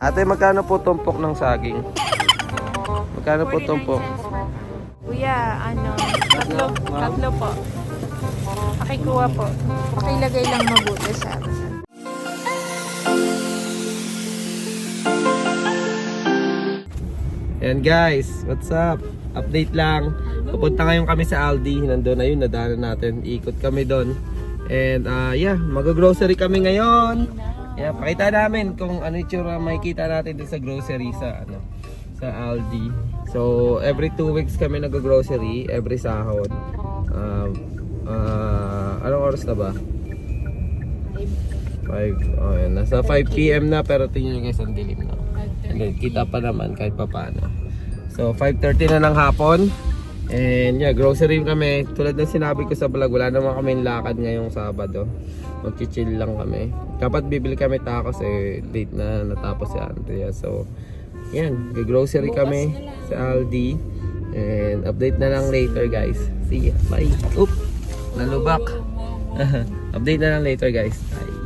Ate, magkano po tumpok ng saging? Magkano po 49 tumpok? Kuya, ano, tatlo, tatlo po. Pakikuha po. Pakilagay lang mabuti sa Ayan guys, what's up? Update lang. Pupunta ngayon kami sa Aldi. Nandun na yun, nadaanan natin. Ikot kami doon. And uh, yeah, mag-grocery kami ngayon. Yeah, pakita namin kung ano yung tsura makikita natin dun sa grocery sa ano sa Aldi. So, every two weeks kami nag-grocery, every sahod. Um, uh, anong oras na ba? 5. Oh, yan. Nasa 5 p.m. na pero tingnan nyo guys, ang dilim na. And then, kita pa naman kahit pa paano. So, 5.30 na ng hapon. And yeah, grocery kami. Tulad ng sinabi ko sa vlog, wala naman kami lakad ngayong Sabado. Magchichill lang kami. Dapat bibili kami tacos eh, late na natapos si Andrea. So, yan, grocery kami sa Aldi. And update na lang later guys. See ya. Bye. Oop, nalubak. update na lang later guys. Bye.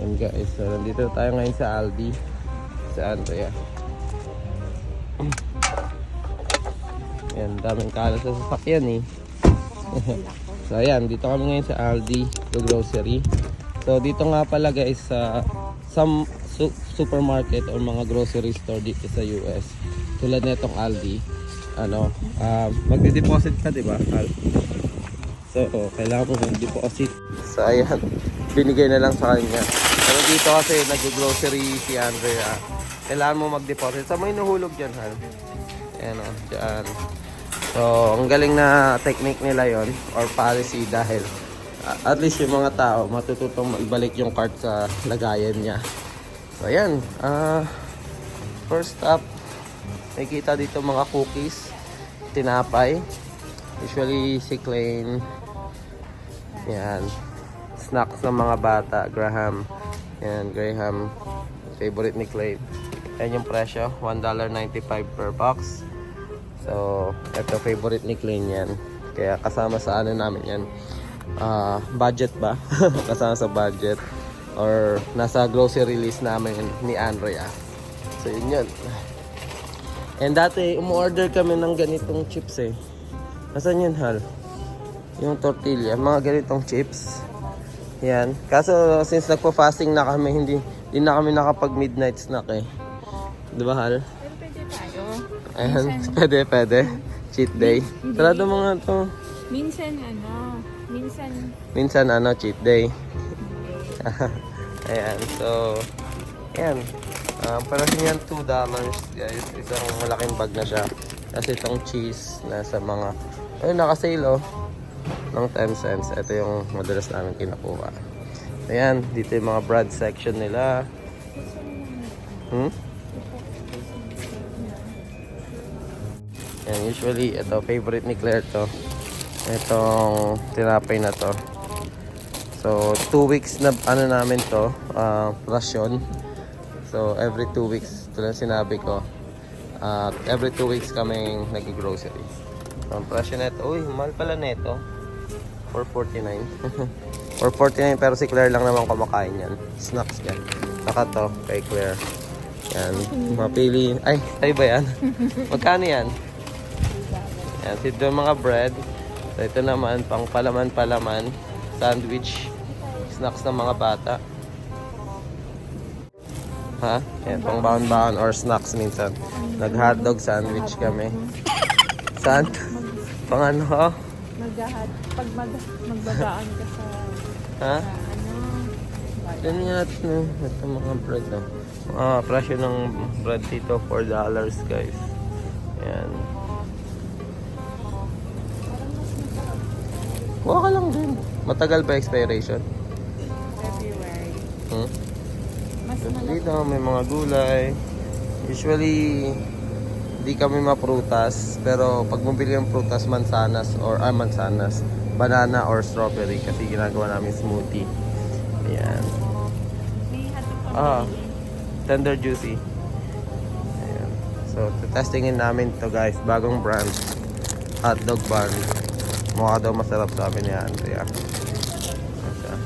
Yan guys, so nandito tayo ngayon sa Aldi. Sa Andrea. Yan, daming kalat sa sasakyan eh. So ayan, dito kami ngayon sa Aldi, to grocery. So dito nga pala guys sa some su- supermarket or mga grocery store dito sa US. Tulad nitong Aldi, ano, um, magde-deposit ka, 'di ba? So, oh, kailangan mo mag-deposit. So ayan, binigay na lang sa kanya. Pero dito kasi nag-grocery si Andrea. Kailangan mo mag-deposit. Sa may nahulog dyan, Hal. Ayan o, dyan. So, ang galing na technique nila yon or policy dahil uh, at least yung mga tao matututong ibalik yung cart sa lagayan niya. So, ayan. ah first up, nakikita dito mga cookies, tinapay. Usually, si Klein, yan, snacks ng mga bata, Graham. Yan, Graham, favorite ni Clay. Yan yung presyo, $1.95 per box. So, ito favorite ni Clay yan. Kaya kasama sa ano namin yan. Ah, budget ba? kasama sa budget. Or nasa grocery list namin ni Andrea. So, yun yun. And dati, umu-order kami ng ganitong chips eh. Nasaan yun, Hal? Yung tortilla, mga ganitong chips. Yan. Kaso since nagpo-fasting na kami, hindi hindi na kami nakapag midnight snack eh. 'Di ba, Hal? Ayan, pwede, pwede. Cheat day. Sarado mo nga to. Minsan ano, minsan Minsan ano, cheat day. ayan, so, ayan. Um, parang yan $2 guys. Isang malaking bag na siya. Kasi itong cheese nasa mga, ayun, naka-sale oh. Ng 10 cents. Ito yung madalas namin kinukuha. Ayan, dito yung mga bread section nila. Hmm? Yan, usually, ito, favorite ni Claire to. Itong tinapay na to. So, two weeks na ano namin to, ah, rasyon. So, every two weeks, ito lang sinabi ko. At every two weeks kaming nag-grocery. So, ang presyo uy, mahal pala nito. 449. 449 pero si Claire lang naman kumakain yan. Snacks yan. Saka to, kay Claire. Yan, mapili. Ay, tayo ba yan? Magkano yan? Yan, ito yung mga bread. So, ito naman, pang palaman-palaman. Sandwich. Snacks ng mga bata. Ha? Yan, pang baon-baon or snacks minsan. Nag-hotdog sandwich kami. Saan? Pang ano? maghahat pag mag magbabaan ka sa, Ha? sa ano, Yan nga, ito mga bread, no. Ah, presyo ng bread dito, $4 guys. Ka lang din. Matagal pa expiration. February. Hmm? Mas malaki. Dito may mga gulay. Usually, di kami maprutas. Pero pag mabili ng prutas, mansanas or ah, mansanas. Banana or strawberry kasi ginagawa namin smoothie. Ayan. Ah, ba? tender juicy. Ayan. So, testingin namin to guys. Bagong brand. Hotdog bun. Mukha daw masarap sabi ni Andrea. Asa?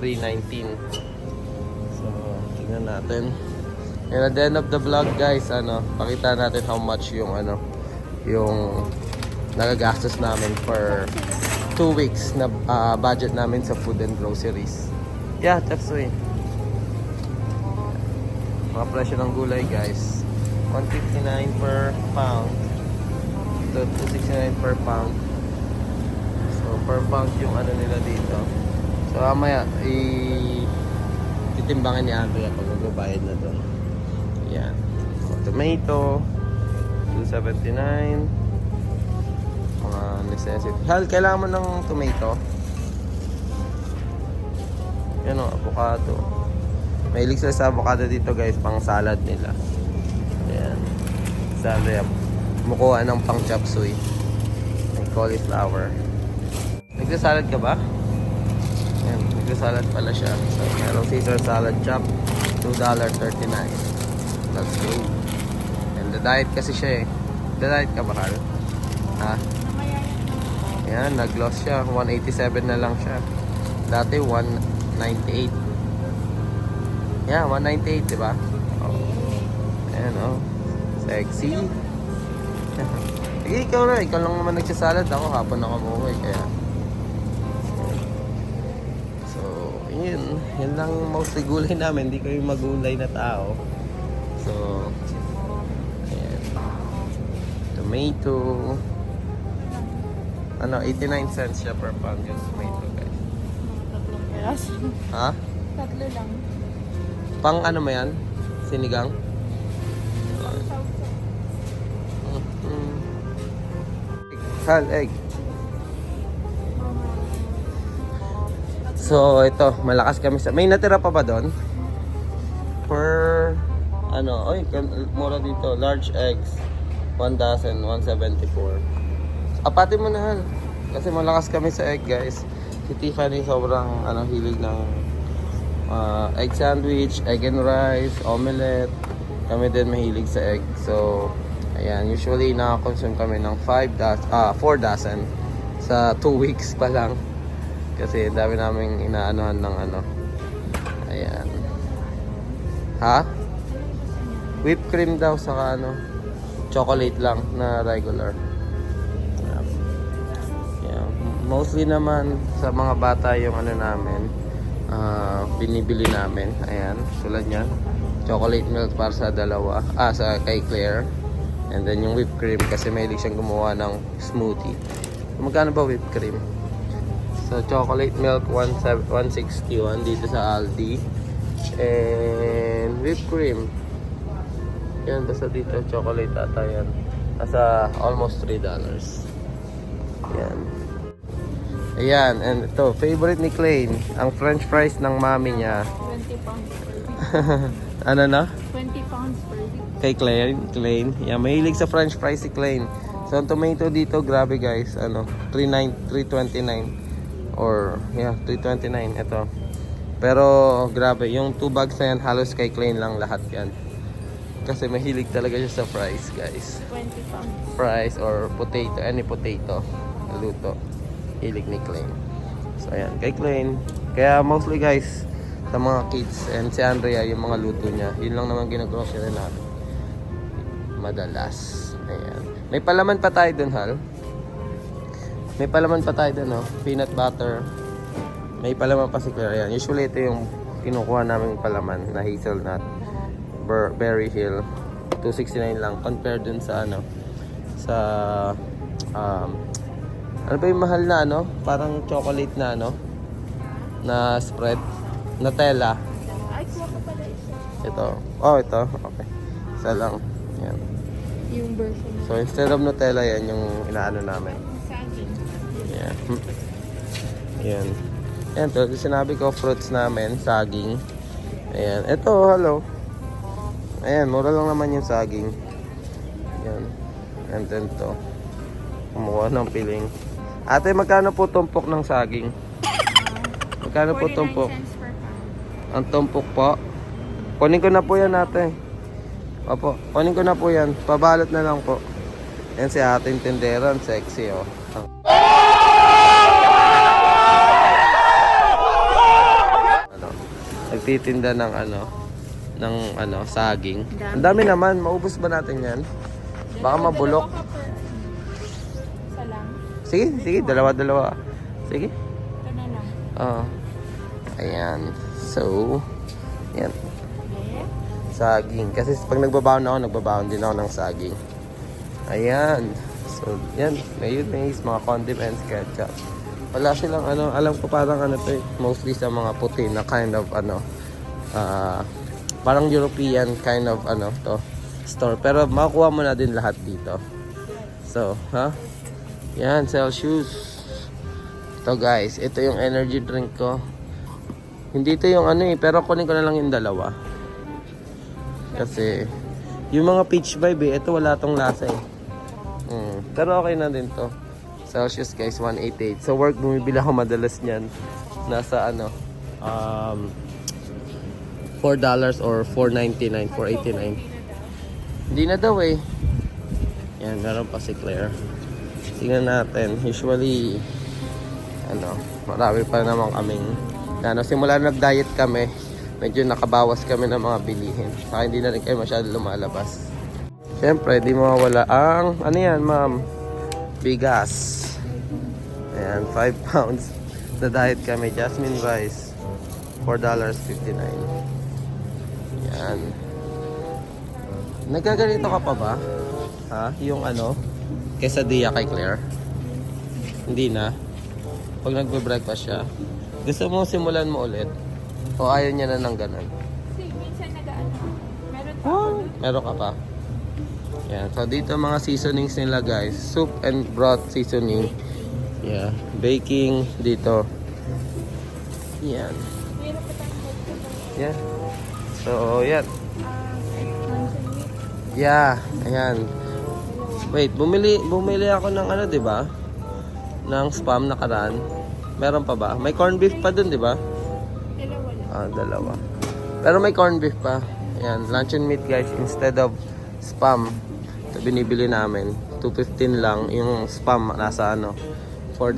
319. So, tingnan natin. And at the end of the vlog guys, ano, pakita natin how much yung ano, yung nagagastos namin for two weeks na ah, budget namin sa food and groceries. Yeah, that's way. Mga presyo ng gulay guys. 159 per pound to 269 per pound. Per pound yung ano nila dito. So, mamaya, i titimbangin ni Andrea pag magbabayad na doon. Yan. So, tomato, 279. Mga necessity. Hal, kailangan mo ng tomato? Yan o, avocado. Mahilig sila sa avocado dito guys, pang salad nila. Ayan. Sa Andrea, kumukuha ng pang chop suey. May cauliflower. Nagsasalad ka ba? Ayan, nagsasalad pala siya. So, merong Caesar salad chop, $2.39. That's good. And the diet kasi siya eh. The diet ka ba? Ha? Ayan, nag-loss siya. 187 na lang siya. Dati 198. Yeah, 198, di ba? Oh. Ayan, oh. Sexy. Ikaw na. Ikaw lang naman nagsasalad. Ako, hapon ako umuwi. Kaya, yun. Yun lang mostly gulay namin. Hindi kami magulay na tao. So, ayan. Tomato. Ano, 89 cents siya per pound yung tomato, guys. Tatlong peraso. Ha? Tatlo lang. Pang ano mo yan? Sinigang? Mm. Hal, egg. So, ito, malakas kami sa... May natira pa ba doon? Per... Ano, oy, mura dito. Large eggs. 1 dozen, 174. Apatin mo na, Hal. Kasi malakas kami sa egg, guys. Si Tiffany sobrang ano, hilig ng ah, egg sandwich, egg and rice, omelette. Kami din mahilig sa egg. So, ayan, usually nakakonsume kami ng 5 dozen, ah, 4 dozen sa 2 weeks pa lang. Kasi dami naming inaanohan ng ano. Ayan. Ha? Whipped cream daw saka ano, chocolate lang na regular. Yeah. Mostly naman sa mga bata yung ano namin, ah, binibili namin. Ayan, tulad niyan. Chocolate milk para sa dalawa. Ah, sa kay Claire. And then yung whipped cream kasi mahilig siyang gumawa ng smoothie. Magkano ba whipped cream? So, chocolate milk 17 161 dito sa Aldi. And whipped cream. Yan, basta dito chocolate ata yan. Nasa almost $3. Yan. Ayan, and ito, favorite ni Klein, ang french fries ng mami niya. 20 pounds ano na? 20 pounds per week. Kay Klein. Yan, mahilig sa french fries si Klein. So, ang tomato dito, grabe guys, ano, 39, 329. Or, yeah, 329, ito. Pero, grabe, yung two bags na yan, halos kay Klein lang lahat yan. Kasi mahilig talaga siya sa fries, guys. 20 pounds. fries or potato, any potato luto. Hilig ni Klein. So, ayan, kay Klein. Kaya mostly guys, sa mga kids and si Andrea, yung mga luto niya, yun lang naman ginagrocery namin. Madalas. Ayan. May palaman pa tayo dun, Hal. May palaman pa tayo dun, no? Peanut butter. May palaman pa si Claire. Ayan. Usually, ito yung kinukuha namin palaman na hazelnut. Ber- Berry Hill. 269 lang. Compared dun sa ano, sa um, ano ba yung mahal na ano? Parang chocolate na ano? Na spread. Nutella. Ay, kuha ka pala isa. Ito. Oh, ito. Okay. Isa lang. Yan. Yung version. So instead of Nutella, yan yung inaano namin. Saging. Yan. Yan. Yan, to, sinabi ko, fruits namin, saging. Ayan. Ito, hello. Ayan, mura lang naman yung saging. Yan. And then to. Kumuha ng piling. Ate, magkano po tumpok ng saging? Magkano po 49 tumpok? Ang tumpok po. Kunin ko na po yan ate. Opo, kunin ko na po yan. Pabalot na lang po. Yan si ating tindera. Ang sexy oh. Ang- nagtitinda ng ano, ng ano, saging. Dami. Ang dami naman, maubos ba natin yan? Baka mabulok. Sige, sige, dalawa-dalawa. Sige. Ito na lang. Oo. Ayan. So, yan. Saging. Kasi pag nagbabaon ako, nagbabaon din ako ng saging. Ayan. So, yan. Mayonnaise, mga condiments, ketchup. Wala silang ano, alam ko parang ano to eh, mostly sa mga puti na kind of ano, ah, parang European kind of ano to, store. Pero makukuha mo na din lahat dito. So, ha? Yan, Celsius. Ito guys, ito yung energy drink ko. Hindi ito yung ano eh, pero kunin ko na lang yung dalawa. Kasi, yung mga peach vibe eh, ito wala tong lasa eh. Mm. Pero okay na din to. Celsius guys, 188. Sa work, bumibili ako madalas niyan. Nasa ano, um, $4 or $4.99, $4.89. Hindi na daw eh. Yan, meron pa si Claire. Tingnan natin. Usually, ano, marami pa naman kaming, ano, simula nag-diet kami, medyo nakabawas kami ng mga bilihin. Saka hindi na rin kayo masyado lumalabas. Siyempre, di mawawala ang, ano yan, ma'am? Bigas. Ayan, 5 pounds. Na diet kami. Jasmine rice, $4.59. Yan. Nagaganito ka pa ba? Ha? Yung ano? Quesadilla kay Claire? Hindi na. Pag nagbe-breakfast siya. Gusto mo simulan mo ulit? O ayaw niya na ng ganun? Minsan nag-ano. Meron pa. Oh, meron ka pa. Yan. So, dito mga seasonings nila guys. Soup and broth seasoning. Yeah. Baking dito. Yan. Yan. So, yan. Ah. Yeah. Ayan. Wait, bumili bumili ako ng ano, 'di ba? Ng spam na karan. Meron pa ba? May corned beef pa dun, 'di ba? Dalawa. Ah, dalawa. Pero may corned beef pa. Ayan, luncheon meat guys instead of spam. Binibili namin. 215 lang yung spam nasa ano $4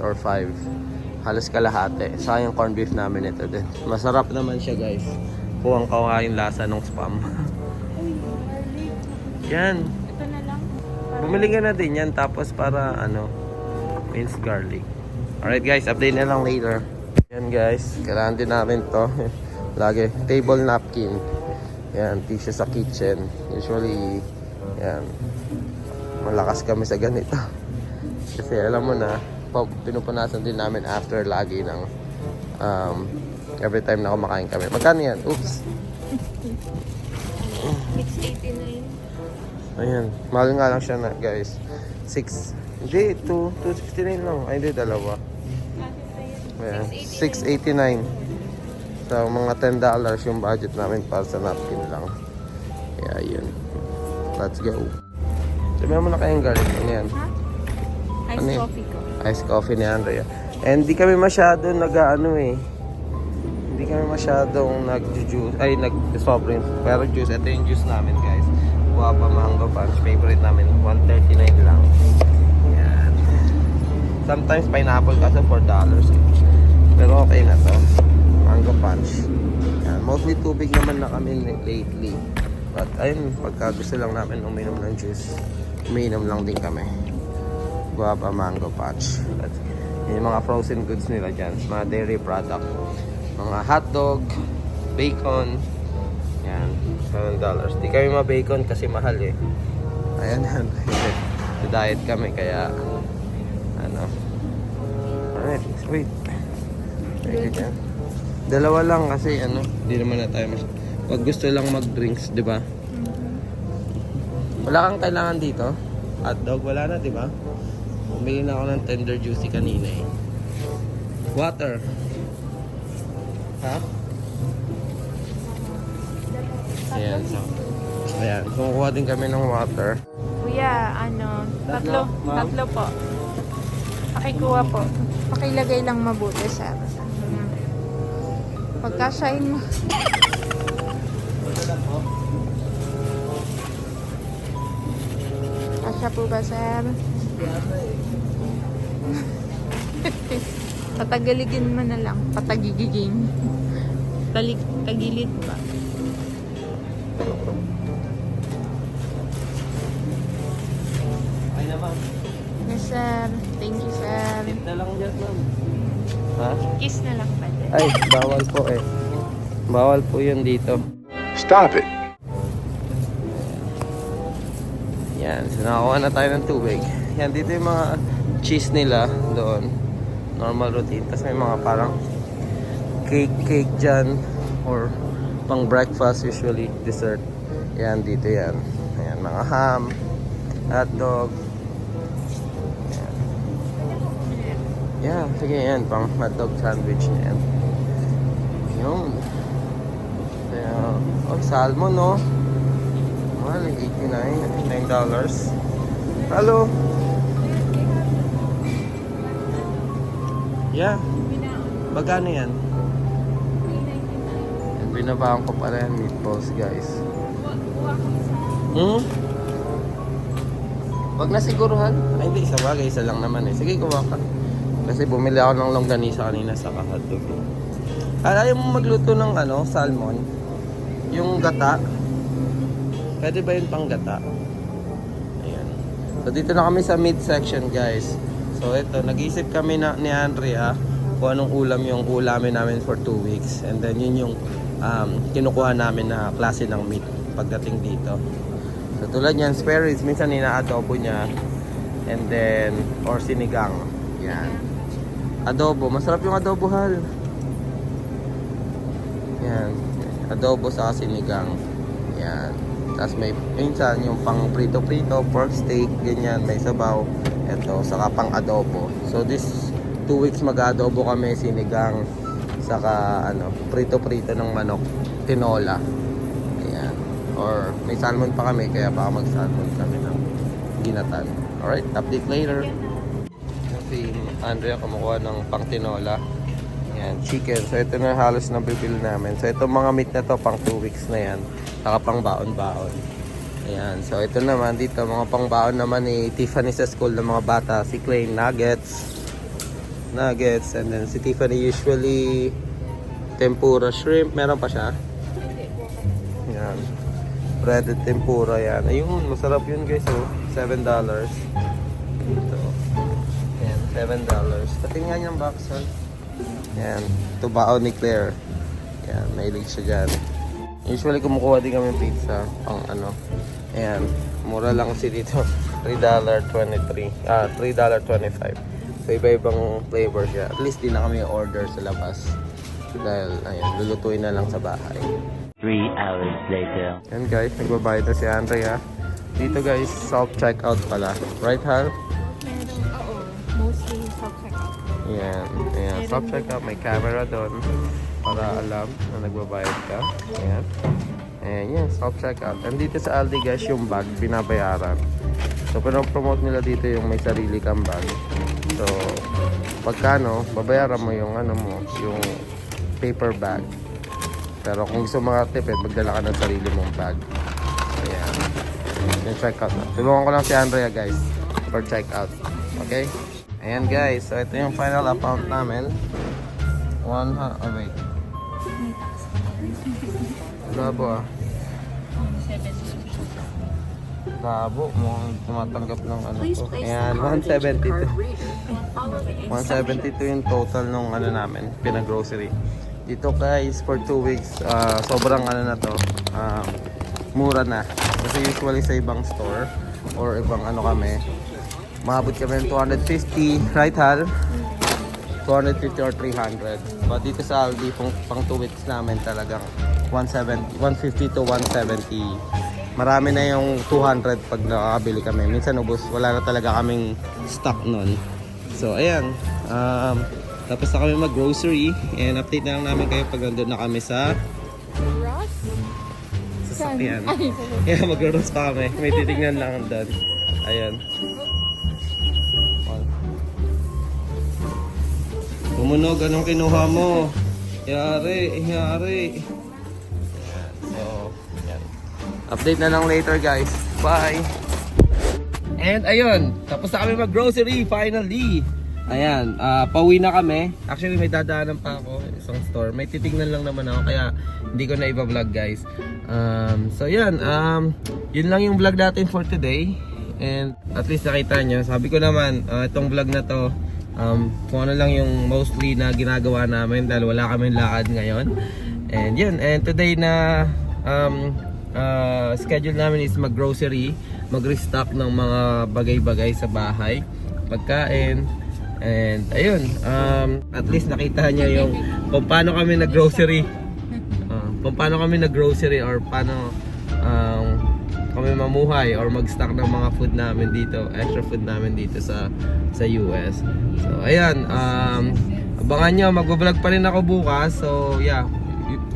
or 5. Halos kalahati. Sa yung corned beef namin ito din. Masarap naman siya guys. Kuwang kawa yung lasa ng spam. Yan. Ito na lang. Bumili ka na din yan tapos para ano minced garlic. Alright guys, update na lang later. Yan guys, kailangan din namin to. Lagi, table napkin. Yan, tissue sa kitchen. Usually, yan, malakas kami sa ganito. Kasi alam mo na, pa- pinupunasan din namin after lagi ng um, every time na kumakain kami. Magkano yan? Oops. 689. Ayan, mahal nga lang siya na guys. 6, hindi, 2, 269 lang. Ay, hindi, dalawa. Ayan, 689. So, mga $10 yung budget namin para sa napkin lang. Kaya yun. Let's go. Sabihan mo na kayong galing. Ano yan? Ha? Ice Ano coffee ko. Ice coffee ni Andrea. And di kami masyado nag-ano eh. Hindi kami masyadong nag-juice, ay nag-soft drinks. Pero juice, ito yung juice namin guys. Guapa Mango Punch. Favorite namin. 139 lang. Yan. Sometimes pineapple kasi $4 eh. Pero okay na to. Mango Punch. Yan. Mostly tubig naman na kami lately. But ayun, pagka gusto lang namin uminom ng juice, uminom lang din kami. Guava Mango Patch. Yun yung mga frozen goods nila dyan. Mga dairy product. Mga hotdog, bacon. Yan. $7. Di kami ma-bacon kasi mahal eh. Ayan diet kami kaya ano. Alright, wait. Dyan. Dalawa lang kasi ano, hindi naman na tayo mas... Pag gusto lang mag-drinks, di ba? Wala kang kailangan dito? Hotdog, wala na, di ba? Bumili na ako ng tender juicy kanina eh. Water. Ha? Ayan, so. Ayan, kumukuha din kami ng water. Kuya, ano, Tatlo, tatlo, po. Pakikuha po. Pakilagay lang mabuti, sir. Pagkasain mo. Kasya po ba, sir? Patagaligin mo na lang. Patagigiging. Talik, tagilid ba? Ay naman. Yes, sir. Thank you, sir. Tip na lang dyan, ma'am. Ha? Kiss na lang pwede. Ay, bawal po eh. Bawal po yun dito. Stop it. Yan, so nakakuha na tayo ng tubig. Yan, dito yung mga cheese nila doon. Normal routine. Tapos may mga parang cake, cake dyan. Or pang breakfast usually, dessert. Yan, dito yan. Ayan, mga ham, hot dog. Yan. Yeah, sige yan. Pang hotdog sandwich na yan. Yun. Oh, salmon, no? Mahal, 89. $9. Hello? Yeah. Magkano yan? Binabahan ko pala yan meatballs, guys. Hmm? Wag na siguruhan. Ay, hindi. Isa bagay. Isa lang naman eh. Sige, kuha ka. Kasi bumili ako ng longganisa kanina sa kahotdog. Ay, ayaw mo magluto ng ano, salmon? Yung gata? Pwede ba yun pang gata? Ayan. So, dito na kami sa mid-section, guys. So, ito. Nag-isip kami na, ni Andrea kung anong ulam yung ulamin namin for two weeks. And then, yun yung um, kinukuha namin na klase ng meat pagdating dito. So, tulad yan, spare ribs. Minsan ina-adobo niya. And then, or sinigang. Yan. Adobo. Masarap yung adobo, hal. Yan. Adobo sa sinigang. Yan. Tapos may minsan yung pang prito-prito, pork steak, ganyan, may sabaw. Ito, saka pang adobo. So this two weeks mag-adobo kami sinigang saka ano, prito-prito ng manok, tinola. Ayan. Or may salmon pa kami kaya baka mag-salmon kami ng ginatan. Alright, update later. Si Andrea kumukuha ng pang tinola. Yan, chicken. So ito na halos na bibil namin. So itong mga meat na to pang 2 weeks na yan. Saka pang baon-baon. Ayan. So ito naman dito mga pang baon naman ni Tiffany sa school ng mga bata. Si Clay nuggets. Nuggets. And then si Tiffany usually tempura shrimp. Meron pa siya? Yan. Breaded tempura yan. Ayun, masarap yun guys. Oh. $7. Ito. Yan, $7. Patingnan yung box. Oh. Yan. Ito baon ni Claire. Yan, mahilig siya dyan. Usually kumukuha din kami pizza pang ano. Ayan, mura lang kasi dito. $3.23. Ah, $3.25. So iba-ibang flavor siya. At least di na kami order sa labas. Dahil, ayun, lulutuin na lang sa bahay. Three hours later. Yan guys, nagbabayad na si Andrea. Dito guys, self-checkout pala. Right, Hal? Meron, oo. Mostly self-checkout. Yan, ayan, self-checkout. May camera doon para alam na nagbabayad ka. Ayan. Ayan, yan, self-checkout. And dito sa Aldi guys, yung bag, binabayaran. So, promote nila dito yung may sarili kang bag. So, pagkano, babayaran mo yung ano mo, yung paper bag. Pero kung gusto mga tipid, magdala ka ng sarili mong bag. Ayan. Yung checkout na. Tulungan ko lang si Andrea guys for checkout. Okay? Ayan guys, so ito yung final amount namin. One, ha, oh wait. Labo ah. Labo, mukhang tumatanggap ng ano to. Ayan, 172. 172 yung total nung ano namin, pinag-grocery. Dito guys, for 2 weeks, ah, sobrang ano na to, ah, mura na. Kasi usually sa ibang store or ibang ano kami, maabot kami ng 250, right Hal? 250 or 300. But dito sa Aldi, pang, pang 2 weeks namin talagang 170, 150 to 170. Marami na yung 200 pag nakakabili kami. Minsan ubos, wala na talaga kaming stock nun. So, ayan. Um, tapos na kami mag-grocery and update na lang namin kayo pag nandun na kami sa Ross? sasakyan. Ay, Yeah, mag-roast pa kami. May titignan lang doon. Ayan. Tumunog, anong kinuha mo? Yari, yari. Ayan, so. Update na lang later guys. Bye! And ayun, tapos na kami mag-grocery finally. Ayan, ah, pauwi na kami. Actually, may dadaanan pa ako, isang store. May titignan lang naman ako, kaya hindi ko na iba-vlog, guys. Um, so, yan. Um, yun lang yung vlog natin for today. And at least nakita nyo. Sabi ko naman, ah, itong vlog na to, um, kung ano lang yung mostly na ginagawa namin dahil wala kami lakad ngayon. And yun, and today na um, ah, schedule namin is mag-grocery, mag-restock ng mga bagay-bagay sa bahay, pagkain, and ayun, um, at least nakita niyo yung kung paano kami nag-grocery. Ah, kung paano kami nag-grocery or paano um, kami mamuhay or mag-stock ng mga food namin dito, extra food namin dito sa sa US. So, ayan, um, abangan nyo, mag-vlog pa rin ako bukas. So, yeah,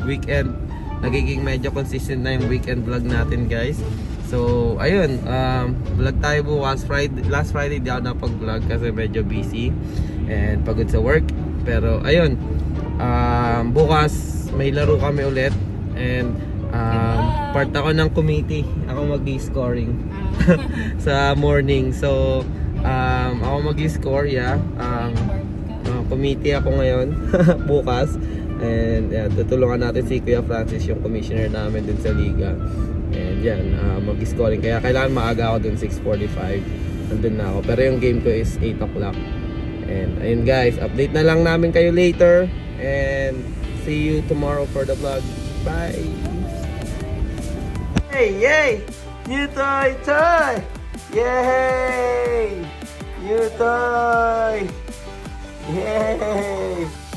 weekend, nagiging medyo consistent na yung weekend vlog natin, guys. So, ayun, um, vlog tayo bukas. Friday, last Friday di ako napag-vlog kasi medyo busy and pagod sa work. Pero, ayun, um, bukas may laro kami ulit and um, part ako ng committee. Ako mag-scoring sa morning. So, um, ako mag-score, yeah. Um, uh, committee ako ngayon, bukas. And yeah, tutulungan natin si Kuya Francis, yung commissioner namin dun sa liga. And yan, uh, mag-scoring. Kaya kailangan maaga ako dun 6.45. Nandun na ako. Pero yung game ko is 8 o'clock. And ayun guys, update na lang namin kayo later. And see you tomorrow for the vlog. Bye! Yay! New toy, toy! Yay! New toy! Yay!